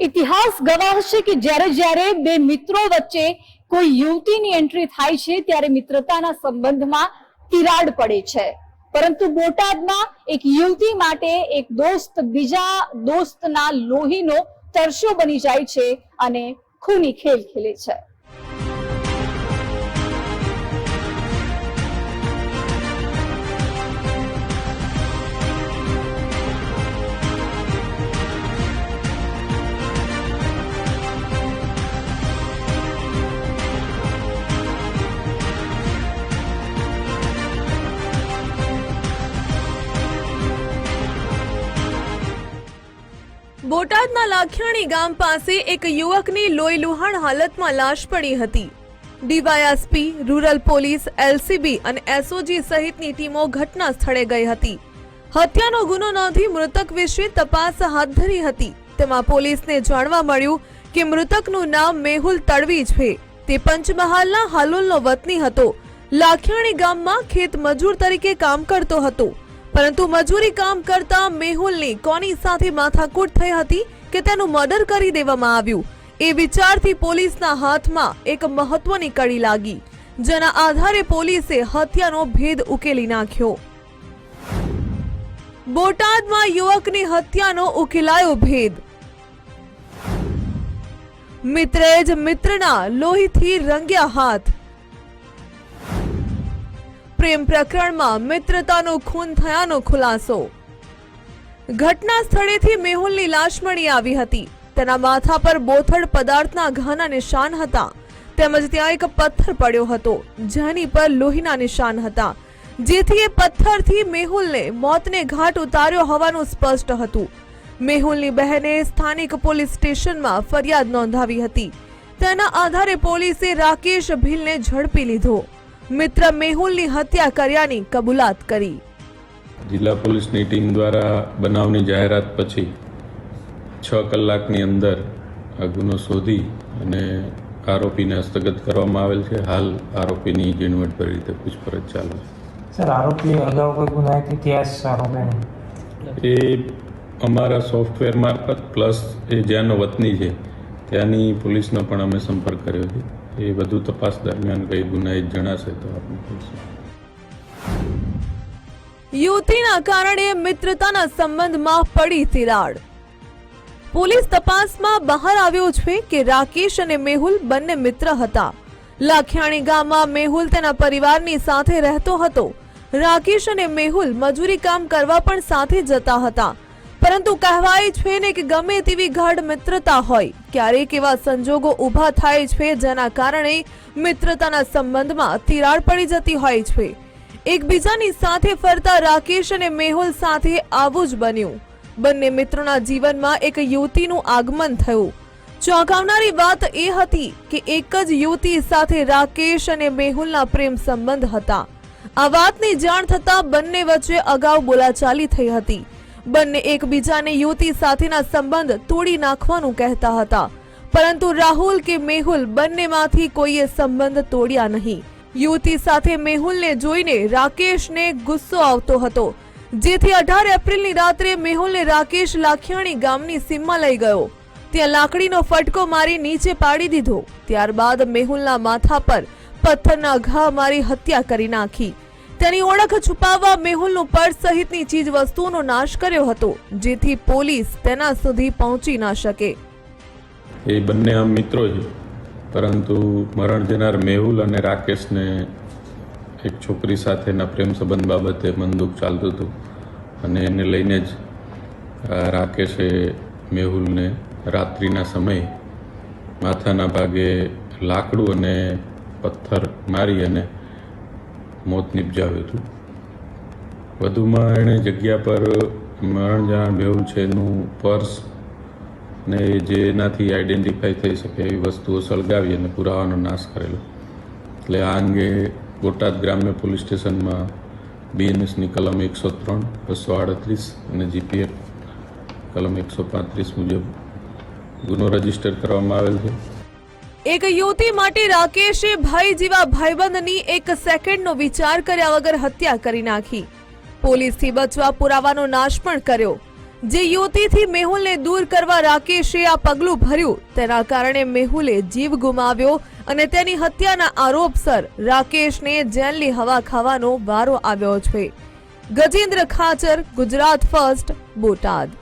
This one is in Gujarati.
ઇતિહાસ ગવાહ છે કે જ્યારે જ્યારે બે મિત્રો વચ્ચે કોઈ યુવતીની એન્ટ્રી થાય છે, ત્યારે મિત્રતાના સંબંધમાં તિરાડ પડે છે. પરંતુ બોટાદમાં એક યુવતી માટે એક દોસ્ત બીજા દોસ્તના લોહીનો તરશો બની જાય છે અને ખૂની ખેલ ખેલે છે. બોટાદના લાખિયાણી ગામ પાસે એક યુવકની લોહી લુહાણ હાલતમાં લાશ પડી હતી. ડીવાયએસપી, રૂરલ પોલીસ, એલસીબી અને એસઓજી સહિતની ટીમો ઘટના સ્થળે ગઈ હતી. હત્યાનો ગુનો નોંધી મૃતક વિશે તપાસ હાથ ધરી હતી. તેમાં પોલીસને જાણવા મળ્યું કે મૃતકનું નામ મેહુલ તડવી છે. તે પંચમહાલના હાલોલનો વતની હતો. લાખિયાણી ગામમાં ખેત મજૂર તરીકે કામ કરતો હતો. પરંતુ મજૂરી કામ કરતા મેહુલની કોની સાથે માથાકૂટ થઈ હતી કે તેનું મર્ડર કરી દેવામાં આવ્યું? એ વિચારથી પોલીસના હાથમાં એક મહત્વની કડી લાગી, જેના આધારે પોલીસે હત્યાનો ભેદ ઉકેલી નાખ્યો. બોટાદમાં યુવકની હત્યાનો ઉકેલાયો ભેદ. મિત્રે જ મિત્રના લોહીથી રંગ્યા હાથ. પ્રેમ પ્રકરણમાં મિત્રતાનો ખૂન થયાનો ખુલાસો. ઘટના સ્થળેથી મેહુલની લાશ મળી આવી હતી. તેના માથા પર બોથડ પદાર્થના ઘાના નિશાન હતા. તેમજ ત્યાં એક પથ્થર પડ્યો હતો, જેની પર લોહીના નિશાન હતા. જેથી એ પથ્થરથી મેહુલને મોતને ઘાટ ઉતાર્યો હોવાનું સ્પષ્ટ હતું. મેહુલની બહેને સ્થાનિક પોલીસ સ્ટેશનમાં ફરિયાદ નોંધાવી હતી. તેના આધારે પોલીસે રાકેશ ભીલને ઝડપી લીધો. મિત્ર મેહુલની હત્યા કર્યાની કબૂલાત કરી. જિલ્લા પોલીસની ટીમ દ્વારા બનાવની જાહેરાત પછી છ કલાકની અંદર આ ગુનો શોધી અને આરોપીને હસ્તગત કરવામાં આવેલ છે. હાલ આરોપીની ઝીણવટભરી રીતે પૂછપરછ ચાલુ સર આરોપી અગાઉ કોઈ ગુનાહિત ઇતિહાસ આરોપીનો એ અમારા સોફ્ટવેર મારફત પ્લસ એ જ્યાંનો વતની છે ત્યાંની પોલીસનો પણ અમે સંપર્ક કર્યો છે. એ વધુ તપાસ દરમિયાન કઈ ગુનાહિત જણાશે તો આપણે કહીશું યુવતીના કારણે મિત્રતાના સંબંધમાં પડી તિરાડ. પોલીસ તપાસમાં બહાર આવ્યો છે કે રાકેશ અને મેહુલ બંને મિત્ર હતા. લાખિયાણી ગામમાં મેહુલ તેના પરિવારની સાથે રહેતો હતો. રાકેશ અને મેહુલ મજૂરી કામ કરવા પણ સાથે જતા હતા. પરંતુ કહેવાય છે ને કે ગમે તેવી ગાઢ મિત્રતા હોય, ક્યારેક એવા સંજોગો ઊભા થાય છે જેના કારણે મિત્રતાના સંબંધમાં તિરાડ પડી જતી હોય છે. એકબીજાની સાથે ફરતા રાકેશ અને મેહુલ સાથે આવું જ બન્યું. બંને મિત્રોના જીવનમાં એક યુવતીનું આગમન થયું. ચોંકાવનારી વાત એ હતી કે એક જ યુવતી સાથે રાકેશ અને મેહુલના પ્રેમ સંબંધ હતા. આ વાતની જાણ થતાં બંને વચ્ચે અગાઉ બોલાચાલી થઈ હતી. બંને એકબીજાને યુવતી સાથેના સંબંધ તોડી નાખવાનું કહેતા હતા. પરંતુ રાહુલ કે મેહુલ બંનેમાંથી કોઈએ સંબંધ તોડ્યા નહીં. યુવતી સાથે મેહુલને જોઈને રાકેશને ગુસ્સો આવતો હતો. જેથી અઢાર એપ્રિલની રાત્રે મેહુલને રાકેશ લાખિયાણી ગામની સીમમાં લઈ ગયો. ત્યાં લાકડીનો ફટકો મારી નીચે પાડી દીધો. ત્યારબાદ મેહુલના માથા પર પથ્થરના ઘા મારી હત્યા કરી નાખી. તેની ઓળખ છુપાવવા મેહુલનું પર્સ સહિતની ચીજ વસ્તુઓનો નાશ કર્યો હતો, જેથી પોલીસ તેના સુધી પહોંચી ના શકે. એ બંને આમ મિત્રો છે પરંતુ મરણ જનાર મેહુલ અને રાકેશને એક છોકરી સાથેના પ્રેમ સંબંધ બાબતે મનદુખ ચાલતું હતું. અને એને લઈને જ રાકેશે મેહુલને રાત્રિના સમયે માથાના ભાગે લાકડું અને પથ્થર મારી અને મોત નિપજાવ્યું હતું. વધુમાં એણે જગ્યા પર મરણ જાણ મેહુલ છે એનું પર્સ ને જે એનાથી આઈડેન્ટિફાઈ થઈ શકે એવી વસ્તુઓ સળગાવી અને પુરાવાનો નાશ કરેલો. એટલે આ અંગે બોટાદ ગ્રામ્ય પોલીસ સ્ટેશનમાં બીએનએસની કલમ એકસો ત્રણ, બસો આડત્રીસ અને જીપીએફ કલમ એકસો પાંત્રીસ મુજબ ગુનો રજિસ્ટર કરવામાં આવેલ છે. એક યુવતી માટે રાકેશે ભાઈ જેવા ભાઈબંધની એક સેકન્ડનો વિચાર કર્યા વગર હત્યા કરી નાખી. પોલીસથી બચવા પુરાવાનો નાશ પણ કર્યો. જે યુવતીથી મેહુલને દૂર કરવા રાકેશે આ પગલું ભર્યું, તેના કારણે મેહુલે જીવ ગુમાવ્યો અને તેની હત્યાના આરોપસર રાકેશને જેલની હવા ખાવાનો વારો આવ્યો છે. ગજેન્દ્ર ખાચર, ગુજરાત ફર્સ્ટ, બોટાદ.